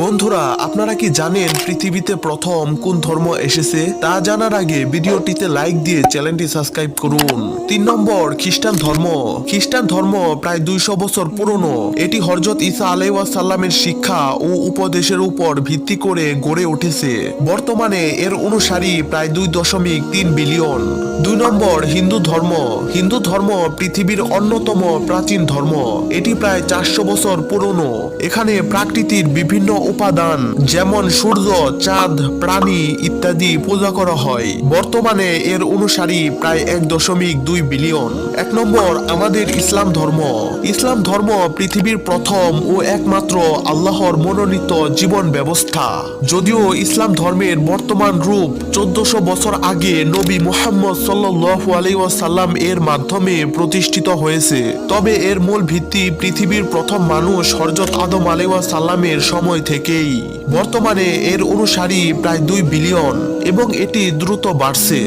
বন্ধুরা, আপনারা কি জানেন পৃথিবীতে প্রথম কোন ধর্ম এসেছে? তা জানার আগে ভিডিওটিতে লাইক দিয়ে চ্যানেলটি সাবস্ক্রাইব করুন। তিন নম্বর, খ্রিস্টান ধর্ম। খ্রিস্টান ধর্ম প্রায় দুইশো বছর পুরনো। এটি হরজত ইসা আলাইসাল্লামের শিক্ষা ও উপদেশের উপর ভিত্তি করে গড়ে উঠেছে। বর্তমানে এর অনুসারী প্রায় দুই দশমিক তিন বিলিয়ন। দুই নম্বর, হিন্দু ধর্ম। হিন্দু ধর্ম পৃথিবীর অন্যতম প্রাচীন ধর্ম। এটি প্রায় চারশো বছর পুরনো। এখানে প্রাকৃতির বিভিন্ন উপাদান, যেমন সূর্য, চাঁদ, প্রাণী ইত্যাদি পূজা করা হয়। বর্তমানে এর অনুসারী প্রায় এক দশমিক দুই বিলিয়ন। এক নম্বর, আমাদের ইসলাম ধর্ম। ইসলাম ধর্ম পৃথিবীর প্রথম ও একমাত্র আল্লাহর মনোনীত জীবন ব্যবস্থা। যদিও ইসলাম ধর্মের বর্তমান রূপ চোদ্দশো বছর আগে নবী মুহাম্মদ সাল্লাল্লাহু আলাইহি ওয়াসাল্লাম এর মাধ্যমে প্রতিষ্ঠিত হয়েছে। তবে এর মূল ভিত্তি পৃথিবীর প্রথম মানুষ হরজত আদম আলাইসাল্লামের সময় থেকেই। বর্তমানে এর অনুসারী প্রায় দুই বিলিয়ন এবং এটি দ্রুত বাড়ছে।